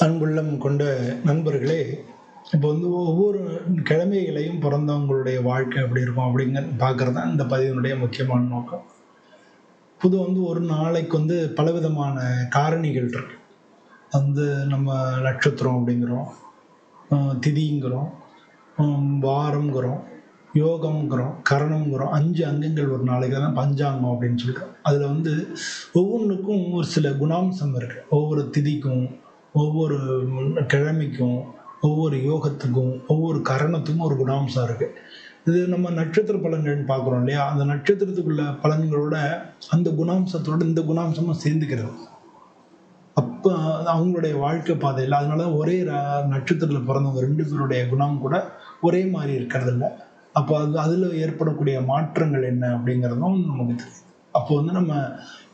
அன்புள்ளம் கொண்ட நண்பர்களே இப்போ வந்து ஒவ்வொரு கிழமைகளையும் பிறந்தவங்களுடைய வாழ்க்கை எப்படி இருக்கும் அப்படிங்கிற பார்க்குறது தான் இந்த பதிவினுடைய முக்கியமான நோக்கம். புது வந்து ஒரு நாளைக்கு வந்து பலவிதமான காரணிகள் இருக்கு. வந்து நம்ம நட்சத்திரம் அப்படிங்கிறோம் திதிங்கிறோம் ஆஹ் வாரம்ங்கிறோம் யோகம்ங்கிறோம் கரணம்ங்கிறோம் அஞ்சு அங்கங்கள் ஒரு நாளைக்கு தான் பஞ்சாங்கம் அப்படின்னு சொல்கிறோம் அதில் வந்து ஒவ்வொன்றுக்கும் ஒரு சில குணாம்சம் இருக்குது ஒவ்வொரு திதிக்கும் ஒவ்வொரு கிழமைக்கும் ஒவ்வொரு யோகத்துக்கும் ஒவ்வொரு கரணத்துக்கும் ஒரு குணாம்சம் இருக்கு. இது நம்ம நட்சத்திர பலன்கள்னு பார்க்குறோம் இல்லையா? அந்த நட்சத்திரத்துக்குள்ள பலன்களோட அந்த குணாம்சத்தோட இந்த குணாம்சமும் சேர்ந்துக்கிறது. அப்போ அவங்களுடைய வாழ்க்கை பாதையில் அதனால ஒரே நட்சத்திரத்தில் பிறந்தவங்க ரெண்டு பேருடைய குணம் கூட ஒரே மாதிரி இருக்கிறது இல்லை. அப்போ அது அதில் ஏற்படக்கூடிய மாற்றங்கள் என்ன அப்படிங்கிறதும் நமக்கு தெரியும். அப்போ வந்து நம்ம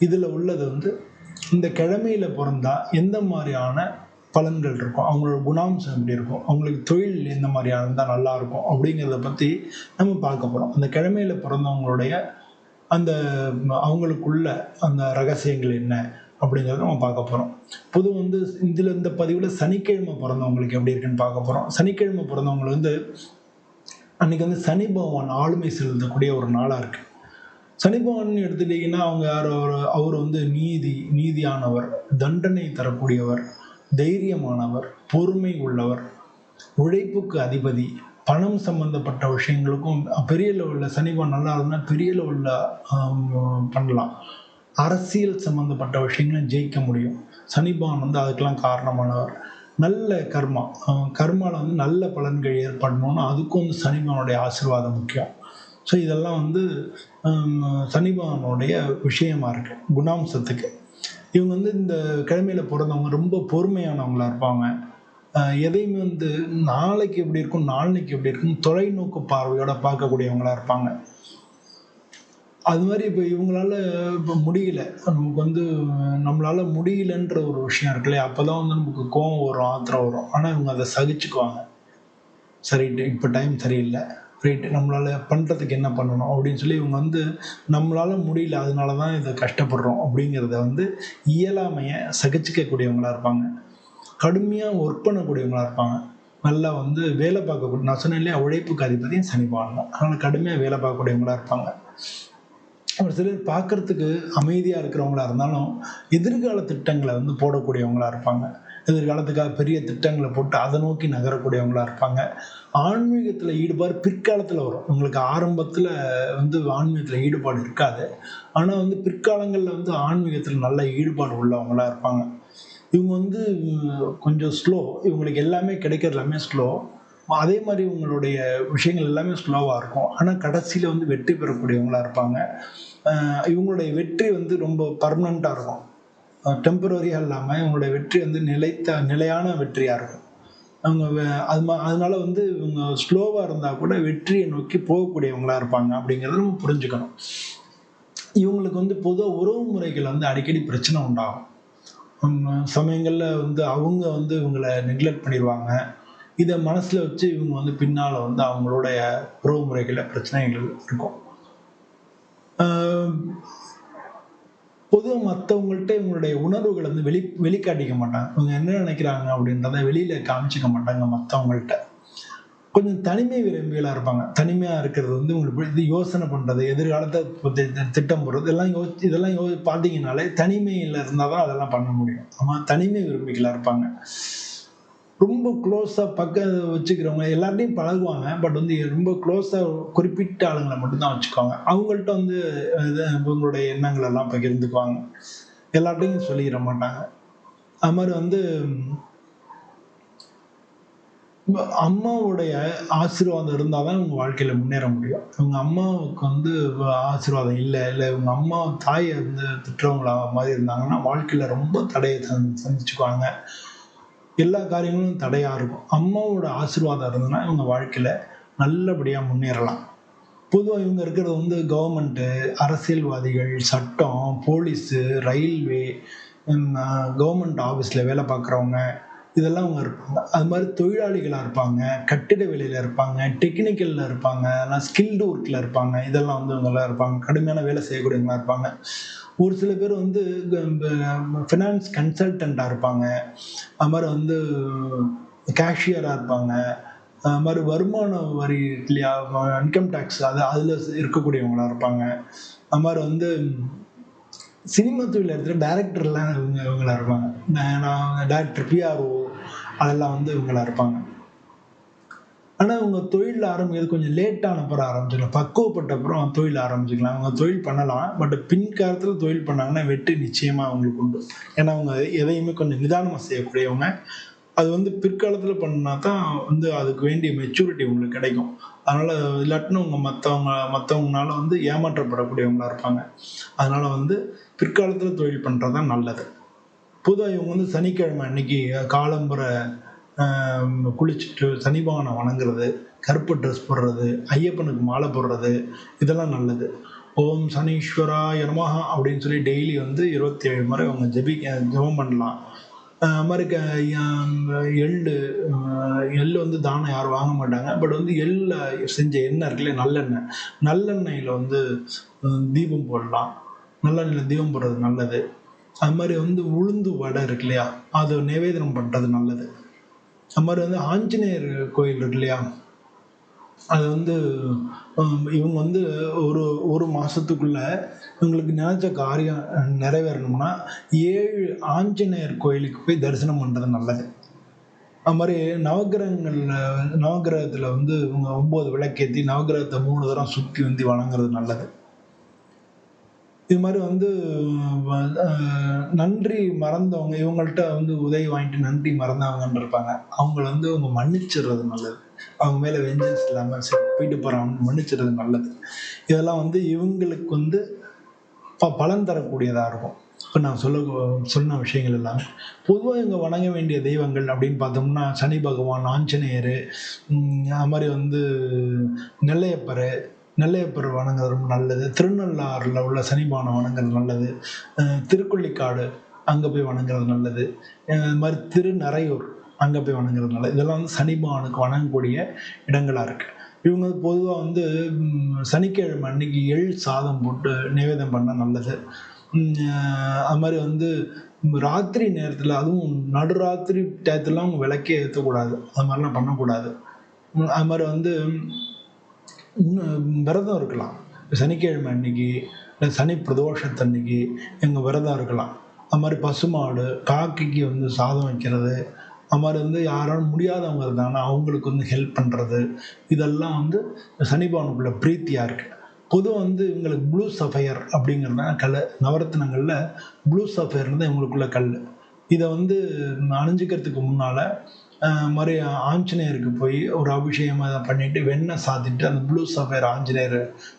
இதில் உள்ளது வந்து இந்த கிழமையில பிறந்தா எந்த மாதிரியான பலன்கள் இருக்கும்? அவங்களோட குணாம்சம் எப்படி இருக்கும்? அவங்களுக்கு தொழில் எந்த மாதிரியான இருந்தால் நல்லா இருக்கும்? அப்படிங்கிறத பற்றி நம்ம பார்க்க போகிறோம் அந்த கிழமையில பிறந்தவங்களுடைய அந்த அவங்களுக்குள்ள அந்த ரகசியங்கள் என்ன? அப்படிங்கிறத நம்ம பார்க்க போகிறோம் பொது வந்து இதில் இந்த பதிவில் சனிக்கிழமை பிறந்தவங்களுக்கு எப்படி இருக்குன்னு பார்க்க போகிறோம் சனிக்கிழமை பிறந்தவங்களுக்கு வந்து அன்னைக்கு வந்து சனி பகவான் ஆளுமை செலுத்தக்கூடிய ஒரு நாளாக இருக்கு. சனி எடுத்துட்டீங்கன்னா அவங்க யார்? அவர் அவர் வந்து நீதி நீதியானவர் தண்டனை தரக்கூடியவர் தைரியமானவர் பொறுமை உள்ளவர் உழைப்புக்கு அதிபதி பணம் சம்பந்தப்பட்ட விஷயங்களுக்கும் பெரிய லெவலில் சனிபவன் நல்லா இருந்தால் பெரிய லெவலில் பண்ணலாம். அரசியல் சம்பந்தப்பட்ட விஷயங்களும் ஜெயிக்க முடியும். சனிபவன் வந்து அதுக்கெல்லாம் காரணமானவர். நல்ல கர்மா. கர்மாவில் வந்து நல்ல பலன்கள் ஏற்படணும்னா அதுக்கும் வந்து சனிபவனுடைய ஆசிர்வாதம் முக்கியம். ஸோ இதெல்லாம் வந்து ஹம், விஷயமா இருக்கு குணாம்சத்துக்கு. இவங்க வந்து இந்த கிழமையில பிறந்தவங்க ரொம்ப பொறுமையானவங்களா இருப்பாங்க. எதையுமே வந்து நாளைக்கு எப்படி இருக்கும் நாளைக்கு எப்படி இருக்கும் தொலைநோக்கு பார்வையோட பார்க்கக்கூடியவங்களா இருப்பாங்க. அது மாதிரி இப்போ இவங்களால இப்போ முடியல. நமக்கு வந்து நம்மளால முடியலன்ற ஒரு விஷயம் இருக்கு இல்லையா? அப்போ தான் வந்து நமக்கு கோவம் வரும் ஆத்திரம் வரும். ஆனால் இவங்க அதை சகிச்சுக்குவாங்க. சரி இப்போ டைம் சரியில்லை. ரைட் நம்மளால் பண்ணுறதுக்கு என்ன பண்ணணும் அப்படின்னு சொல்லி இவங்க வந்து நம்மளால் முடியல அதனால தான் இதை கஷ்டப்படுறோம் அப்படிங்கிறத வந்து இயலாமையை சகிச்சிக்கக்கூடியவங்களாக இருப்பாங்க. கடுமையாக ஒர்க் பண்ணக்கூடியவங்களாக இருப்பாங்க. நல்லா வந்து வேலை பார்க்கக்கூடிய நான் சொன்னேன் இல்லையா உழைப்புக்கு அதிபதியும் சனி தான் அதனால் கடுமையாக வேலை பார்க்கக்கூடியவங்களா இருப்பாங்க. ஒரு சிலர் பார்க்கறதுக்கு அமைதியாக இருக்கிறவங்களா இருந்தாலும் எதிர்கால திட்டங்களை வந்து போடக்கூடியவங்களாக இருப்பாங்க. எதிர்காலத்துக்காக பெரிய திட்டங்களை போட்டு அதை நோக்கி நகரக்கூடியவங்களா இருப்பாங்க. ஆன்மீகத்தில் ஈடுபாடு பிற்காலத்தில் வரும். உங்களுக்கு ஆரம்பத்தில் வந்து ஆன்மீகத்தில் ஈடுபாடு இருக்காது. ஆனால் வந்து பிற்காலங்களில் வந்து ஆன்மீகத்தில் நல்ல ஈடுபாடு உள்ளவங்களா இருப்பாங்க. இவங்க வந்து கொஞ்சம் ஸ்லோ இவங்களுக்கு எல்லாமே கிடைக்கிறது எல்லாமே ஸ்லோ அதே மாதிரி இவங்களுடைய விஷயங்கள் எல்லாமே ஸ்லோவாக இருக்கும். ஆனால் கடைசியில் வந்து வெற்றி பெறக்கூடியவங்களா இருப்பாங்க. இவங்களுடைய வெற்றி வந்து ரொம்ப பர்மனண்ட்டாக இருக்கும். டெம்பரரியாக இல்லாமல் இவங்களுடைய வெற்றி வந்து நிலைத்த நிலையான வெற்றியாக இருக்கும். அவங்க அது மா அதனால வந்து இவங்க ஸ்லோவாக இருந்தால் கூட வெற்றியை நோக்கி போகக்கூடியவங்களா இருப்பாங்க அப்படிங்கிறத நம்ம புரிஞ்சுக்கணும். இவங்களுக்கு வந்து பொதுவாக உறவு முறைகள் வந்து அடிக்கடி பிரச்சனை உண்டாகும். சமயங்களில் வந்து அவங்க வந்து இவங்களை நெக்லெக்ட் பண்ணிடுவாங்க. இதை மனசில் வச்சு இவங்க வந்து பின்னால் வந்து அவங்களுடைய உறவு முறைகளில் பிரச்சனைகள் இருக்கும். பொதுவாக மற்றவங்கள்ட்ட இவங்களுடைய உணர்வுகளை வந்து வெளி வெளிக்காட்டிக்க மாட்டாங்க. இவங்க என்ன நினைக்கிறாங்க அப்படின்றத வெளியில காமிச்சிக்க மாட்டாங்க மற்றவங்கள்ட்ட கொஞ்சம் தனிமை விரும்பிகளாக இருப்பாங்க. தனிமையாக இருக்கிறது வந்து உங்களுக்கு இது யோசனை பண்ணுறது எதிர்காலத்தை திட்டம் போடுறது இதெல்லாம் யோ இதெல்லாம் யோ பார்த்தீங்கனாலே தனிமையில் இருந்தால் தான் அதெல்லாம் பண்ண முடியும். ஆமாம் தனிமை விரும்பிகளாக இருப்பாங்க. ரொம்ப க்ளோஸாக பக்க வச்சுக்கிறவங்க எல்லார்ட்டையும் பழகுவாங்க. பட் வந்து ரொம்ப க்ளோஸாக குறிப்பிட்ட ஆளுங்களை மட்டும்தான் வச்சுக்குவாங்க. அவங்கள்ட்ட வந்து இவங்களுடைய எண்ணங்கள் எல்லாம் பகிர்ந்துக்குவாங்க. எல்லார்ட்டையும் சொல்லிட மாட்டாங்க. அது மாதிரி வந்து அம்மாவுடைய ஆசீர்வாதம் இருந்தால் தான் இவங்க வாழ்க்கையில் முன்னேற முடியும். இவங்க அம்மாவுக்கு வந்து ஆசீர்வாதம் இல்லை இல்லை இவங்க அம்மா தாயை வந்து திட்டுறவங்களா மாதிரி இருந்தாங்கன்னா வாழ்க்கையில் ரொம்ப தடையை சந்திச்சுக்குவாங்க. எல்லா காரியங்களும் தடையாக இருக்கும். அம்மாவோட ஆசீர்வாதம் இருந்ததுன்னா இவங்க வாழ்க்கையில் நல்லபடியாக முன்னேறலாம். பொதுவாக இவங்க இருக்கிறது வந்து கவர்மெண்ட்டு அரசியல்வாதிகள் சட்டம் போலீஸு ரயில்வே கவர்மெண்ட் ஆஃபீஸில் வேலை பார்க்குறவங்க இதெல்லாம் அவங்க இருப்பாங்க. அது மாதிரி தொழிலாளிகளாக இருப்பாங்க கட்டிட வேலையில் இருப்பாங்க டெக்னிக்கலில் இருப்பாங்க அதெல்லாம் ஸ்கில்டு ஒர்க்கில் இருப்பாங்க. இதெல்லாம் வந்து அவங்களாம் இருப்பாங்க. கடுமையான வேலை செய்யக்கூடியவங்களாக இருப்பாங்க. ஒரு சில பேர் வந்து ஃபினான்ஸ் கன்சல்டண்ட்டாக இருப்பாங்க. அது மாதிரி வந்து கேஷியராக இருப்பாங்க. அது மாதிரி வருமான வரி இல்லையா இன்கம் டேக்ஸ் அது அதில் இருக்கக்கூடியவங்களாக இருப்பாங்க. அது மாதிரி வந்து சினிமா தொழில் இடத்துல டேரக்டர்லாம் இவங்க இவங்களா இருப்பாங்க. நான் அவங்க டேரக்டர் பிஆர்ஓ அதெல்லாம் வந்து இவங்களா இருப்பாங்க. ஆனால் அவங்க தொழில் ஆரம்பிக்கிறது கொஞ்சம் லேட்டான அப்புறம் ஆரம்பிச்சுக்கலாம் பக்குவப்பட்ட அப்புறம் தொழில் ஆரம்பிச்சுக்கலாம். அவங்க தொழில் பண்ணலாம். பட் பின்காலத்தில் தொழில் பண்ணாங்கன்னா வெற்றி நிச்சயமாக அவங்களுக்கு உண்டு. ஏன்னா அவங்க எதையுமே கொஞ்சம் நிதானமாக செய்யக்கூடியவங்க. அது வந்து பிற்காலத்தில் பண்ணால் தான் வந்து அதுக்கு வேண்டிய மெச்சூரிட்டி உங்களுக்கு கிடைக்கும். அதனால் இல்லாட்டினு உங்கள் மற்றவங்க மற்றவங்களால வந்து ஏமாற்றப்படக்கூடியவங்களா இருப்பாங்க. அதனால் வந்து பிற்காலத்தில் தொழில் பண்ணுறது தான் நல்லது. பொதுவாக இவங்க வந்து சனிக்கிழமை அன்னைக்கு காலம்புற குளிச்சுட்டு சனிபகவானை வணங்குறது கருப்பு ட்ரெஸ் போடுறது ஐயப்பனுக்கு மாலை போடுறது இதெல்லாம் நல்லது. ஓம் சனீஸ்வரா நமஹா அப்படின்னு சொல்லி டெய்லி வந்து இருபத்தி ஏழு முறை அவங்க ஜெபி ஜெபம் பண்ணலாம். அது மாதிரி க எள்ளு எள்ளு வந்து தானம் யாரும் வாங்க மாட்டாங்க. பட் வந்து எள்ளில் செஞ்ச எண்ணெய் இருக்குல்ல நல்லெண்ணெய். நல்லெண்ணெயில் வந்து தீபம் போடலாம். நல்லெண்ணெயில் தீபம் போடுறது நல்லது. அது மாதிரி வந்து உளுந்து வடை இருக்கு இல்லையா? அதை நிவேதனம் பண்ணுறது நல்லது. அது மாதிரி வந்து ஆஞ்சநேயர் கோயில் இருக்கு இல்லையா? அது வந்து இவங்க வந்து ஒரு ஒரு மாதத்துக்குள்ள இவங்களுக்கு நினைச்ச காரியம் நிறைவேறணும்னா ஏழு ஆஞ்சநேயர் கோயிலுக்கு போய் தரிசனம் பண்ணுறது நல்லது. அது மாதிரி நவகிரகங்களில் நவகிரகத்தில் வந்து இவங்க ஒம்பது விளக்கேற்றி நவகிரகத்தை மூணு தரம் சுற்றி வந்து வணங்குறது நல்லது. இது மாதிரி வந்து நன்றி மறந்தவங்க இவங்கள்ட்ட வந்து உதவி வாங்கிட்டு நன்றி மறந்தவங்கன்னு இருப்பாங்க. அவங்கள வந்து அவங்க மன்னிச்சிடுறது நல்லது. அவங்க மேலே வெஞ்சன்ஸ் இல்லாமல் சரி போயிட்டு போகிறாங்க மன்னிச்சிடுறது நல்லது. இதெல்லாம் வந்து இவங்களுக்கு வந்து ப பலன் தரக்கூடியதாக இருக்கும். இப்போ நான் சொல்ல சொன்ன விஷயங்கள் எல்லாமே. பொதுவாக இங்கே வணங்க வேண்டிய தெய்வங்கள் அப்படின்னு பார்த்தோம்னா சனி பகவான் ஆஞ்சநேயர் அது மாதிரி வந்து நெல்லையப்பர் நெல்லையப்பர் வணங்குறது ரொம்ப நல்லது. திருநள்ளாறில் உள்ள சனிபானம் வணங்குறது நல்லது. திருக்கொள்ளிக்காடு அங்கே போய் வணங்குறது நல்லது. இது மாதிரி திருநறையூர் அங்கே போய் வணங்குறது நல்லது. இதெல்லாம் வந்து சனிபானுக்கு வணங்கக்கூடிய இடங்களாக இருக்குது இவங்க பொதுவாக வந்து சனிக்கிழமை அன்னைக்கு எள் சாதம் போட்டு நிவேதம் பண்ணால் நல்லது. அது மாதிரி வந்து ராத்திரி நேரத்தில் அதுவும் நடுராத்திரி டயத்துலாம் அவங்க விளக்கே ஏற்றக்கூடாது அது மாதிரிலாம் பண்ணக்கூடாது. அது மாதிரி வந்து விரதம் இருக்கலாம். சனிக்கிழமை அன்னைக்கு இல்லை சனி பிரதோஷத்தன்னைக்கு எங்கள் விரதம் இருக்கலாம். அது மாதிரி பசுமாடு காக்கைக்கு வந்து சாதம் வைக்கிறது அது மாதிரி வந்து யாராலும் முடியாதவங்க இருந்தாங்கன்னா அவங்களுக்கு வந்து ஹெல்ப் பண்ணுறது இதெல்லாம் வந்து சனிபவனுக்குள்ள பிரீத்தியாக இருக்குது பொதுவாக வந்து இவங்களுக்கு ப்ளூ சஃபையர் அப்படிங்கிறது கல் நவரத்தினங்களில் ப்ளூ சஃபையர் தான் இவங்களுக்குள்ள கல். இதை வந்து அணிஞ்சிக்கிறதுக்கு முன்னால் மாதிரி ஆஞ்சநேயருக்கு போய் ஒரு அபிஷேகம் அதை பண்ணிவிட்டு வெண்ணெய் சாத்திட்டு அந்த ப்ளூ சஃபேர் ஆஞ்சநேயர்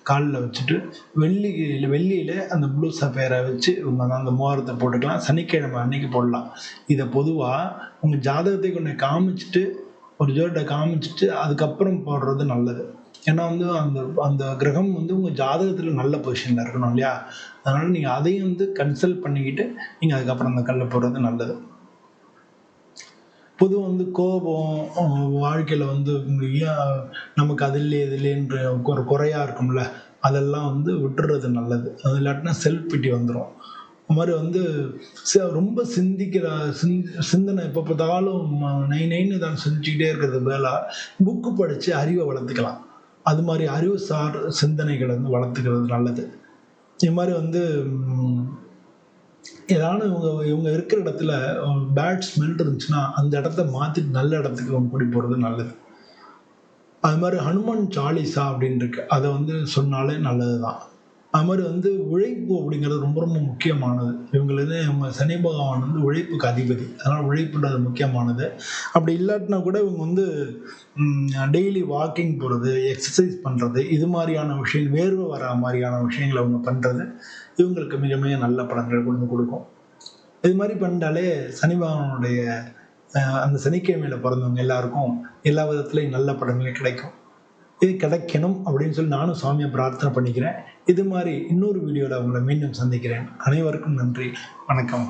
காலில் வச்சுட்டு வெள்ளி வெள்ளியில் அந்த ப்ளூ சஃபேரை வச்சு அந்த மோரத்தை போட்டுக்கலாம். சனிக்கிழமை அன்னைக்கு போடலாம். இதை பொதுவாக உங்கள் ஜாதகத்தை கொண்டு காமிச்சிட்டு ஒரு ஜோட்டை காமிச்சிட்டு அதுக்கப்புறம் போடுறது நல்லது. ஏன்னா வந்து அந்த அந்த கிரகம் வந்து உங்கள் ஜாதகத்தில் நல்ல பொசிஷனில் இருக்கணும் இல்லையா? அதனால் நீங்கள் அதையும் வந்து கன்சல்ட் பண்ணிக்கிட்டு நீங்கள் அதுக்கப்புறம் அந்த கல்லை போடுறது நல்லது. பொதுவாக வந்து கோபம் வாழ்க்கையில் வந்து ஏன் நமக்கு அது இல்லையே இது இல்லைன்ற ஒரு குறையாக இருக்கும்ல அதெல்லாம் வந்து விட்டுறது நல்லது. அது இல்லாட்டினா செல்ஃப் பிட்டி வந்துடும் அது மாதிரி வந்து ரொம்ப சிந்திக்கிற சிந்தனை எப்போ பார்த்தாலும் நை நைன்னு தான் செஞ்சுக்கிட்டே இருக்கிறது மேலே புக்கு படித்து அறிவை வளர்த்துக்கலாம். அது மாதிரி அறிவு சார் சிந்தனைகளை வந்து வளர்த்துக்கிறது நல்லது. இது மாதிரி வந்து ஏதாவது இவங்க இவங்க இருக்கிற இடத்துல பேட் ஸ்மெல் இருந்துச்சுன்னா அந்த இடத்த மாற்றிட்டு நல்ல இடத்துக்கு அவங்க கூட்டி போகிறது நல்லது. அது மாதிரி ஹனுமான் சாலிசா அப்படின்னு இருக்கு அதை வந்து சொன்னாலே நல்லது தான் அது மாதிரி வந்து உழைப்பு அப்படிங்கிறது ரொம்ப ரொம்ப முக்கியமானது. இவங்களுக்கு இவங்க சனி பகவான் வந்து உழைப்புக்கு அதிபதி. அதனால் உழைப்புன்றது முக்கியமானது. அப்படி இல்லாட்டினா கூட இவங்க வந்து டெய்லி வாக்கிங் போகிறது எக்ஸசைஸ் பண்ணுறது இது மாதிரியான விஷயம் வேர்வை வர மாதிரியான விஷயங்களை அவங்க பண்ணுறது இவங்களுக்கு மிக மிக நல்ல பலன்கள் கொண்டு கொடுக்கும். இது மாதிரி பண்ணிட்டாலே சனி பகவானுடைய அந்த சனிக்கிழமையில் பிறந்தவங்க எல்லாருக்கும் எல்லா விதத்துலையும் நல்ல பலன்கள் கிடைக்கும். இது கிடைக்கணும் அப்படின்னு சொல்லி நானும் சுவாமியை பிரார்த்தனை பண்ணிக்கிறேன். இது மாதிரி இன்னொரு வீடியோவில் உங்களை மீண்டும் சந்திக்கிறேன். அனைவருக்கும் நன்றி. வணக்கம்.